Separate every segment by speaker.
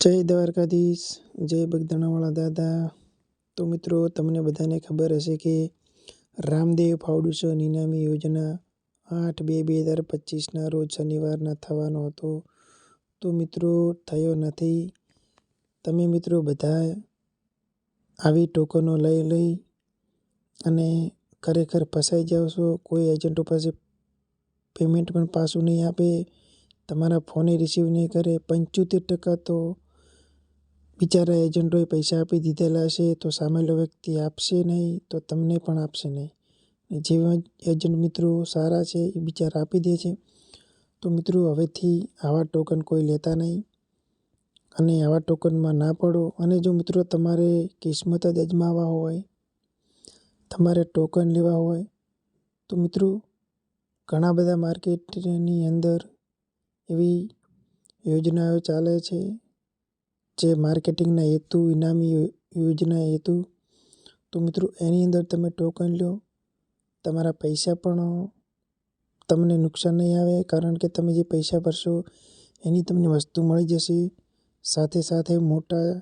Speaker 1: જય દ્વારકાધીશ, જય બગદાણાવાળા દાદા. તો મિત્રો, તમને બધાને ખબર હશે કે રામદેવ ફાઉન્ડેશન ઇનામી યોજના આઠ બે બે હજાર પચીસના રોજ શનિવારના થવાનો હતો. તો મિત્રો, થયો નથી. તમે મિત્રો બધા આવી ટોકનો લઈ લઈ અને ખરેખર ફસાઈ જાઓ છો. કોઈ એજન્ટો પાસે પેમેન્ટ પણ પાછું નહીં આપે. તમારા ફોને રિસીવ નહીં કરે. પંચોતેર ટકા તો બિચારા એજન્ટોએ પૈસા આપી દીધેલા છે તો સામેલો વ્યક્તિ આપશે નહીં તો તમને પણ આપશે નહીં. જેવા એજન્ટ મિત્રો સારા છે એ બિચારા આપી દે છે. તો મિત્રો હવેથી આવા ટોકન કોઈ લેતા નહીં. અને આવા ટોકનમાં ના પડો. અને જો મિત્રો તમારે કિસ્મત જ અજમાવવા હોય, તમારે ટોકન લેવા હોય, તો મિત્રો ઘણા બધા માર્કેટની અંદર એવી યોજનાઓ ચાલે છે જે માર્કેટિંગના હેતુ, ઇનામી યોજના હેતુ. તો મિત્રો, એની અંદર તમે ટોકન લો. તમારા પૈસા પણ તમને નુકસાન નહીં આવે, કારણ કે તમે જે પૈસા ભરશો, એની તમને વસ્તુ મળી જશે. સાથે સાથે મોટા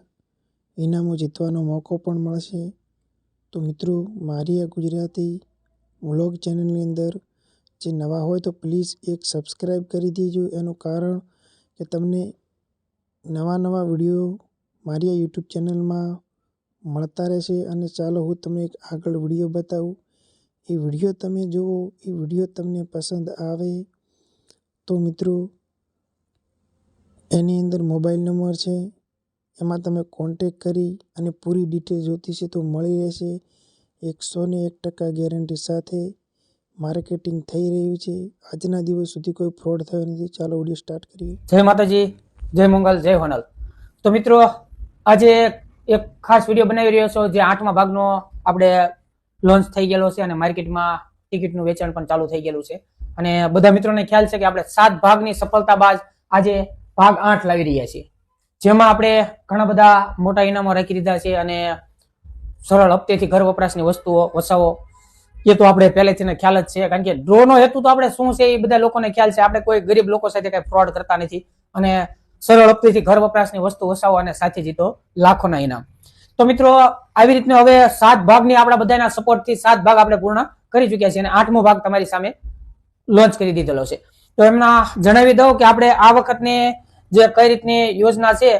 Speaker 1: ઇનામો જીતવાનો મોકો પણ મળશે. તો મિત્રો, મારી આ ગુજરાતી વ્લોગ ચેનલની અંદર જે નવા હોય તો પ્લીઝ એક સબસ્ક્રાઈબ કરી દેજો. એનું કારણ કે તમને નવા નવા વીડિયો મારી આ યુટ્યુબ ચેનલમાં મળતા રહેશે અને ચાલો હું તમને એક આગળ વીડિયો બતાવું. એ વીડિયો તમે જુઓ, એ વીડિયો તમને પસંદ આવે તો મિત્રો, એની અંદર મોબાઈલ નંબર છે, એમાં તમે કોન્ટેક કરી અને પૂરી ડિટેલ જોતી છે તો મળી રહેશે. એકસો ને એક ટકા ગેરંટી સાથે માર્કેટિંગ થઈ રહ્યું છે. આજના દિવસ સુધી કોઈ ફ્રોડ થયો નથી. ચાલો વીડિયો સ્ટાર્ટ કરીએ.
Speaker 2: જય માતાજી. જય મંગલ, જય હોનલ. તો મિત્રો, આજે એક ખાસ વીડિયો બનાવી રહ્યો છો, જે આઠમા ભાગનો આપણે લોન્ચ થઈ ગયેલો છે અને માર્કેટમાં ટિકિટનું વેચાણ પણ ચાલુ થઈ ગયેલું છે. અને બધા મિત્રોને ખ્યાલ છે કે આપણે સાત ભાગની સફળતા બાદ આજે ભાગ આઠ લાવી રહ્યા છીએ. જેમાં આપણે ઘણા બધા મોટા ઇનામો રાખી દીધા છે અને સરળ હપ્તેથી ઘર વપરાશની વસ્તુઓ, વસાવો. એ તો આપણે પહેલેથી ખ્યાલ જ છે, કારણ કે ડ્રોનો હેતુ તો આપણે શું છે એ બધા લોકોને ખ્યાલ છે. આપણે કોઈ ગરીબ લોકો સાથે કઈ ફ્રોડ કરતા નથી. અને સરળ હપ્તેથી ઘર વપરાશની વસ્તુ વસાવો અને સાથે જીતો લાખોના ઇનામ. તો મિત્રો, આવી રીતના હવે સાત ભાગની આપણા બધાના સપોર્ટથી સાત ભાગ આપણે પૂર્ણ કરી ચુક્યા છીએ અને આઠમો ભાગ તમારી સામે લોન્ચ કરી દીધેલો છે. તો એમના જણાવી દઉં કે આપણે આ વખતની જે કઈ રીતની યોજના છે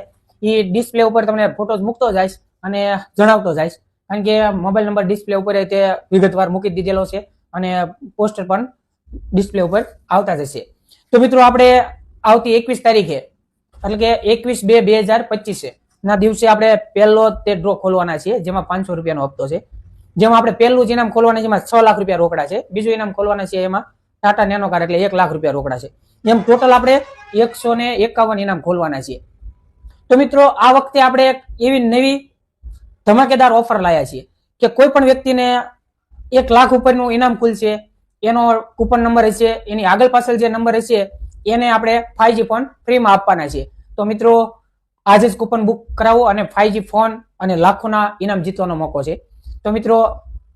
Speaker 2: એ ડિસ્પ્લે ઉપર તમને ફોટોઝ મૂકતો જાય અને જણાવતો જાય કારણ કે મોબાઈલ નંબર ડિસ્પ્લે ઉપર તે વિગતવાર મૂકી દીધેલો છે અને પોસ્ટર પણ ડિસ્પ્લે ઉપર આવતા જશે. તો મિત્રો, આપણે આવતી એકવીસ તારીખે એટલે કે એકવીસ બે બે હજાર પચીસે. ના દિવસે આપણે પહેલો તે ડ્રો ખોલવાના છીએ, જેમાં પાંચસો રૂપિયાનો હપ્તો છે. જેમાં આપણે પહેલું જ ઇનામ ખોલવાના છે, એમાં છ લાખ રૂપિયા રોકડા છે. બીજું ઇનામ ખોલવાના છે, એમાં ટાટા નેનો કાર એટલે એક લાખ રૂપિયા રોકડા છે. એમ ટોટલ આપણે એકસો ને એકાવન ઇનામ ખોલવાના છીએ. તો મિત્રો, આ વખતે આપણે એવી નવી ધમાકેદાર ઓફર લાયા છીએ કે કોઈ પણ વ્યક્તિને એક લાખ ઉપરનું ઇનામ ખુલશે, એનો કૂપન નંબર હશે, એની આગળ પાછળ જે નંબર હશે એને આપણે ફાઈવજી ફોન ફ્રીમાં આપવાના છે તો મિત્રો, આજે જ કૂપન બુક કરાવો અને ફાઈવજી ફોન અને લાખોના ઇનામ જીતવાનો મોકો છે. તો મિત્રો,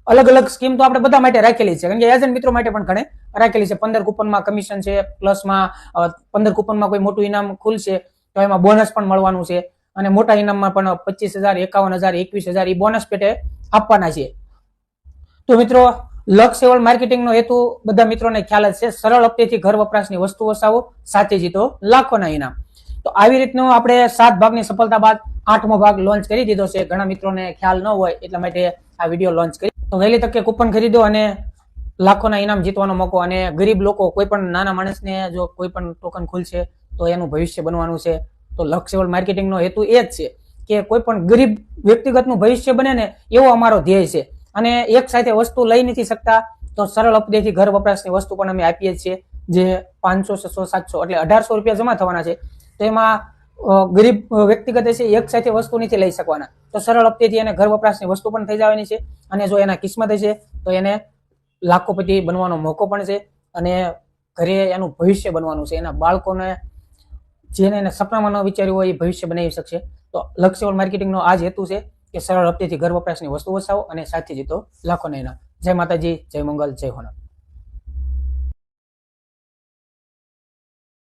Speaker 2: અલગ અલગ સ્કીમ તો આપણે બધા માટે રાખેલી છે. કારણ કે એજન્ટ મિત્રો માટે પણ ઘણે રાખેલી છે. પંદર કૂપનમાં કમિશન છે પ્લસમાં પંદર કૂપનમાં કોઈ મોટું ઇનામ ખુલશે, તો એમાં બોનસ પણ મળવાનું છે. અને મોટા ઇનામમાં પણ પચીસ હજાર, એકાવન હજાર, એકવીસ હજાર એ બોનસ પેટે આપવાના છે. તો મિત્રો લક્ષ સેવલ માર્કેટિંગનો હેતુ બધા મિત્રોને ખ્યાલ જ છે. સરળ હપ્તેથી ઘર વપરાશની વસ્તુ વસાવો, સાચે જીતો, લાખોના ઇનામ. તો આવી રીતનું આપણે સાત ભાગની સફળતા બાદ આઠમો ભાગ લોન્ચ કરી દીધો છે. ઘણા મિત્રોને ખ્યાલ ન હોય એટલા માટે આ વીડિયો લોન્ચ કરી. તો વહેલી તકે કૂપન ખરીદો અને લાખોના ઇનામ જીતવાનો મોકો અને ગરીબ લોકો કોઈ પણ નાના માણસને જો કોઈ પણ ટોકન ખુલશે તો એનું ભવિષ્ય બનવાનું છે. તો લક્ષેવલ માર્કેટિંગનો હેતુ એ જ છે કે કોઈ પણ ગરીબ વ્યક્તિગતનું ભવિષ્ય બને ને એવો અમારો ધ્યેય છે. અને એક સાથે વસ્તુ લઈ નથી શકતા, તો સરળ અપડેથી ઘર વપરાશની વસ્તુ પણ અમે આપીએ છીએ, જે પાંચસો, છસો, સાતસો એટલે અઢારસો રૂપિયા જમા થવાના છે. તો એમાં ગરીબ વ્યક્તિગત છે, એક સાથે વસ્તુ નથી લઈ શકવાના. તો સરળ હપ્તેથી એને ઘર વપરાશની વસ્તુ પણ થઈ જવાની છે અને જો એના કિસ્મત છે તો એને લાખોપતિ બનવાનો મોકો પણ છે અને ઘરે એનું ભવિષ્ય બનવાનું છે. એના બાળકોને જેને એને સપનામાં ન વિચાર્યું હોય એ ભવિષ્ય બનાવી શકશે. તો લક્ષ્યવલ માર્કેટિંગનો આ જ હેતુ છે. કે સરળ હપ્તેથી ઘર વપરાશની વસ્તુ વસાવો અને સાથે જીતો લાખોના ઇનામ જય માતાજી, જય મંગલ, જય હોનર